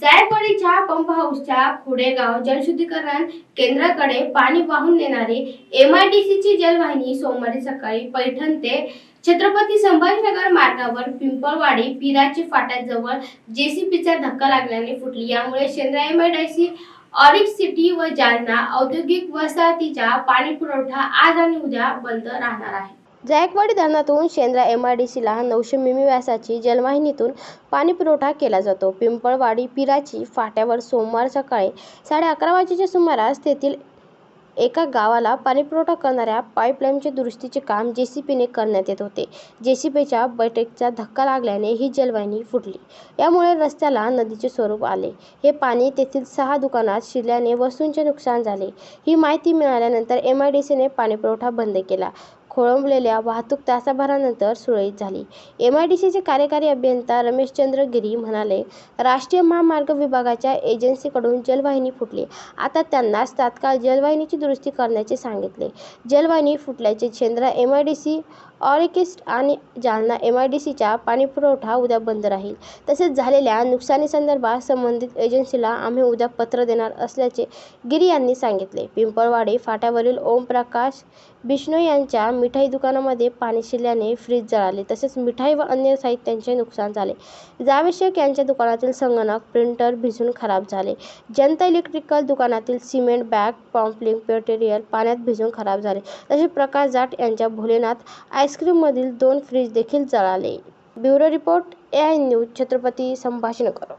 जायकवाडीच्या pump हाऊसच्या खुडेगाव जलशुद्धीकरण केंद्राकडे पाणी वाहून नेणारी ची जलवाहिनी सोमवारी सकाळी पैठण ते छत्रपती संभाजीनगर मार्गावर पिंपळवाडी पिराची फाट्याजवळ जेसीपीचा धक्का लागल्याने फुटली. यामुळे शेंद्रा एमआयडीसी ऑरिक सिटी व जालना औद्योगिक वसाहतीचा पाणी पुरवठा आज आणि उद्या बंद राहणार आहे. जायकवाडी धरणातून शेंद्रा एम आय डी सीला नऊशे मिमी व्यासाची जलवाहिनीतून पाणीपुरवठा केला जातो. पिंपळवाडी पिराची फाट्यावर सोमवार सकाळी साडे अकरा वाजेच्या सुमारास तेथील एका गावाला पाणीपुरवठा करणाऱ्या पाईपलाईनचे दुरुस्तीचे काम जेसीपीने करण्यात येत होते. जेसीपीच्या बैठकीचा धक्का लागल्याने ही जलवाहिनी फुटली. यामुळे रस्त्याला नदीचे स्वरूप आले. हे पाणी तेथील सहा दुकानात शिरल्याने वस्तूंचे नुकसान झाले. ही माहिती मिळाल्यानंतर एम आय डी सीने पाणीपुरवठा बंद केला. खोळंबलेल्या वाहतूक तासाभरानंतर सुरळीत झाली. एम आय डी सीचे कार्यकारी अभियंता रमेशचंद्र गिरी म्हणाले राष्ट्रीय महामार्ग विभागाच्या एजन्सीकडून जलवाहिनी फुटली. आता त्यांनाच तात्काळ जलवाहिनीची दुरुस्ती करण्याचे सांगितले. जलवाहिनी फुटल्याचे Shendra M I D C ऑरिकिस्ट आणि जालना एम आय डी सीचा पाणीपुरवठा उद्या बंद राहील. तसेच झालेल्या नुकसानीसंदर्भात संबंधित एजन्सीला आम्ही उद्या पत्र देणार असल्याचे गिरी यांनी सांगितले. पिंपळवाडी फाट्यावरील ओमप्रकाश बिष्णू यांच्या मिठाई दुकानामध्ये पाणी शिरल्याने फ्रीज जळाले. तसेच मिठाई व अन्य साहित्यांचे नुकसान झाले. जावेशक यांच्या दुकानातील संगणक प्रिंटर भिजून खराब झाले. जनता इलेक्ट्रिकल दुकानातील सिमेंट बॅग पॉम्पलिंग मटेरियल पाण्यात भिजून खराब झाले. तसेच प्रकाश जाट यांच्या भोलेनाथ आईस्क्रीममधील दोन फ्रीज देखील जळाले. Bureau report A I news Chhatrapati Sambhajinagar.